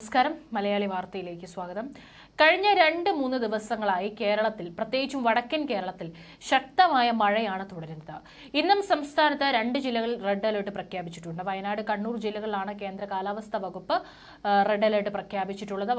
നമസ്കാരം. മലയാളി വാർത്തയിലേക്ക് സ്വാഗതം. കഴിഞ്ഞ രണ്ട് മൂന്ന് ദിവസങ്ങളായി കേരളത്തിൽ പ്രത്യേകിച്ചും വടക്കൻ കേരളത്തിൽ ശക്തമായ മഴയാണ് തുടരുന്നത്. ഇന്നും സംസ്ഥാനത്ത് രണ്ട് ജില്ലകളിൽ റെഡ് അലേർട്ട് പ്രഖ്യാപിച്ചിട്ടുണ്ട്. വയനാട് കണ്ണൂർ ജില്ലകളിലാണ് കേന്ദ്ര കാലാവസ്ഥാ വകുപ്പ് റെഡ് അലേർട്ട് പ്രഖ്യാപിച്ചിട്ടുള്ളത്.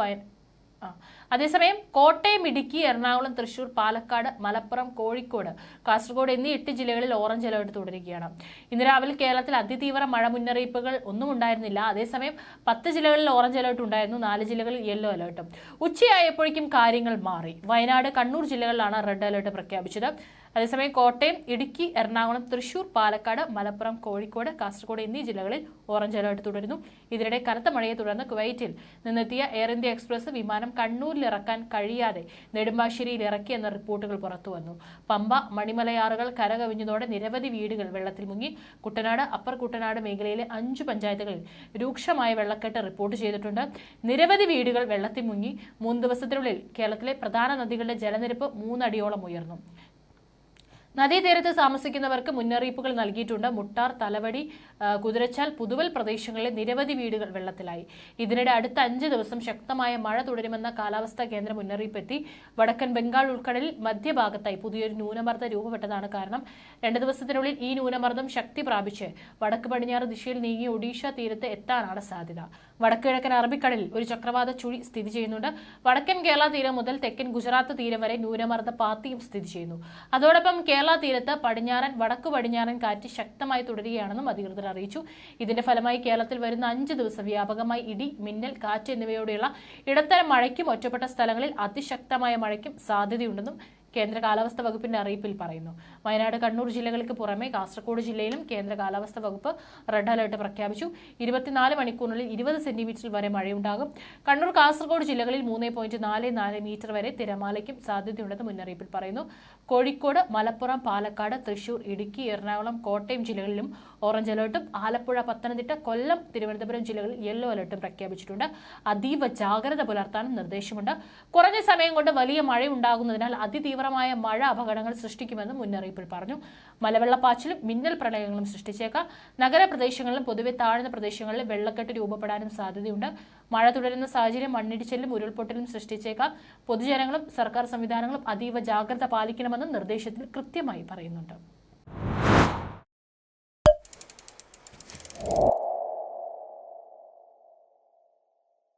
അതേസമയം കോട്ടയം ഇടുക്കി എറണാകുളം തൃശൂർ പാലക്കാട് മലപ്പുറം കോഴിക്കോട് കാസർഗോഡ് എന്നീ എട്ട് ജില്ലകളിൽ ഓറഞ്ച് അലേർട്ട് തുടരുകയാണ്. ഇന്ന് രാവിലെ കേരളത്തിൽ അതിതീവ്ര മഴ മുന്നറിയിപ്പുകൾ ഒന്നും ഉണ്ടായിരുന്നില്ല. അതേസമയം പത്ത് ജില്ലകളിൽ ഓറഞ്ച് അലേർട്ട് ഉണ്ടായിരുന്നു. നാല് ജില്ലകളിൽ യെല്ലോ അലേർട്ടും. ഉച്ചയായപ്പോഴേക്കും കാര്യങ്ങൾ മാറി. വയനാട് കണ്ണൂർ ജില്ലകളിലാണ് റെഡ് അലേർട്ട് പ്രഖ്യാപിച്ചത്. അതേസമയം കോട്ടയം ഇടുക്കി എറണാകുളം തൃശൂർ പാലക്കാട് മലപ്പുറം കോഴിക്കോട് കാസർഗോഡ് എന്നീ ജില്ലകളിൽ ഓറഞ്ച് അലേർട്ട് തുടരുന്നു. ഇതിനിടെ കനത്ത മഴയെ തുടർന്ന് കുവൈറ്റിൽ നിന്നെത്തിയ എയർ ഇന്ത്യ എക്സ്പ്രസ് വിമാനം കണ്ണൂരിൽ ഇറക്കാൻ കഴിയാതെ നെടുമ്പാശ്ശേരിയിൽ ഇറക്കിയെന്ന റിപ്പോർട്ടുകൾ പുറത്തുവന്നു പമ്പ മണിമലയാറുകൾ കരകവിഞ്ഞതോടെ നിരവധി വീടുകൾ വെള്ളത്തിൽ മുങ്ങി. കുട്ടനാട് അപ്പർ കുട്ടനാട് മേഖലയിലെ അഞ്ച് പഞ്ചായത്തുകളിൽ രൂക്ഷമായ വെള്ളക്കെട്ട് റിപ്പോർട്ട് ചെയ്തിട്ടുണ്ട്. നിരവധി വീടുകൾ വെള്ളത്തിൽ മുങ്ങി. മൂന്ന് ദിവസത്തിനുള്ളിൽ കേരളത്തിലെ പ്രധാന നദികളുടെ ജലനിരപ്പ് മൂന്നടിയോളം ഉയർന്നു. നദീതീരത്ത് താമസിക്കുന്നവർക്ക് മുന്നറിയിപ്പുകൾ നൽകിയിട്ടുണ്ട്. മുട്ടാർ തലവടി കുതിരച്ചാൽ പുതുവൽ പ്രദേശങ്ങളിലെ നിരവധി വീടുകൾ വെള്ളത്തിലായി. ഇതിനിടെ അടുത്ത അഞ്ച് ദിവസം ശക്തമായ മഴ തുടരുമെന്ന കാലാവസ്ഥാ കേന്ദ്രം മുന്നറിയിപ്പെത്തി. വടക്കൻ ബംഗാൾ ഉൾക്കടലിൽ മധ്യഭാഗത്തായി പുതിയൊരു ന്യൂനമർദ്ദം രൂപപ്പെട്ടതാണ് കാരണം. രണ്ട് ദിവസത്തിനുള്ളിൽ ഈ ന്യൂനമർദ്ദം ശക്തി പ്രാപിച്ച് വടക്ക് പടിഞ്ഞാറ് ദിശയിൽ നീങ്ങി ഒഡീഷ തീരത്ത് എത്താനാണ് സാധ്യത. വടക്കുകിഴക്കൻ അറബിക്കടലിൽ ഒരു ചക്രവാത ചുഴി സ്ഥിതി ചെയ്യുന്നുണ്ട്. വടക്കൻ കേരള തീരം മുതൽ തെക്കൻ ഗുജറാത്ത് തീരം വരെ ന്യൂനമർദ്ദ പാത്തിയും സ്ഥിതി ചെയ്യുന്നു. അതോടൊപ്പം കേരള തീരത്ത് പടിഞ്ഞാറൻ വടക്ക് പടിഞ്ഞാറൻ കാറ്റ് ശക്തമായി തുടരുകയാണെന്നും അധികൃതർ അറിയിച്ചു. ഇതിന്റെ ഫലമായി കേരളത്തിൽ വരുന്ന അഞ്ച് ദിവസം വ്യാപകമായി ഇടി മിന്നൽ കാറ്റ് എന്നിവയോടെയുള്ള ഇടത്തരം മഴയ്ക്കും ഒറ്റപ്പെട്ട സ്ഥലങ്ങളിൽ അതിശക്തമായ മഴയ്ക്കും സാധ്യതയുണ്ടെന്നും കേന്ദ്ര കാലാവസ്ഥാ വകുപ്പിന്റെ അറിയിപ്പിൽ പറയുന്നു. വയനാട് കണ്ണൂർ ജില്ലകൾക്ക് പുറമെ കാസർഗോഡ് ജില്ലയിലും കേന്ദ്ര കാലാവസ്ഥാ വകുപ്പ് റെഡ് അലർട്ട് പ്രഖ്യാപിച്ചു. ഇരുപത്തിനാല് മണിക്കൂറിനുള്ളിൽ ഇരുപത് സെന്റിമീറ്റർ വരെ മഴയുണ്ടാകും. കണ്ണൂർ കാസർഗോഡ് ജില്ലകളിൽ മൂന്ന് പോയിന്റ് നാല് നാല് മീറ്റർ വരെ തിരമാലയ്ക്കും സാധ്യതയുണ്ടെന്ന് മുന്നറിയിപ്പിൽ പറയുന്നു. കോഴിക്കോട് മലപ്പുറം പാലക്കാട് തൃശൂർ ഇടുക്കി എറണാകുളം കോട്ടയം ജില്ലകളിലും ഓറഞ്ച് അലർട്ടും ആലപ്പുഴ പത്തനംതിട്ട കൊല്ലം തിരുവനന്തപുരം ജില്ലകളിൽ യെല്ലോ അലർട്ടും പ്രഖ്യാപിച്ചിട്ടുണ്ട്. അതീവ ജാഗ്രത പുലർത്താനും നിർദ്ദേശമുണ്ട്. കുറഞ്ഞ സമയം കൊണ്ട് വലിയ മഴ ഉണ്ടാകുന്നതിനാൽ അതിതീവ്രമായ മഴ അപകടങ്ങൾ സൃഷ്ടിക്കുമെന്നും മുന്നറിയിപ്പിൽ പറഞ്ഞു. മലവെള്ളപ്പാച്ചിലും മിന്നൽ പ്രളയങ്ങളും സൃഷ്ടിച്ചേക്കാം. നഗരപ്രദേശങ്ങളിലും പൊതുവെ താഴ്ന്ന പ്രദേശങ്ങളിലും വെള്ളക്കെട്ട് രൂപപ്പെടാനും സാധ്യതയുണ്ട്. മഴ തുടരുന്ന സാഹചര്യം മണ്ണിടിച്ചിലും ഉരുൾപൊട്ടലും സൃഷ്ടിച്ചേക്കാം. പൊതുജനങ്ങളും സർക്കാർ സംവിധാനങ്ങളും അതീവ ജാഗ്രത പാലിക്കണമെന്നും നിർദ്ദേശത്തിൽ കൃത്യമായി പറയുന്നുണ്ട്.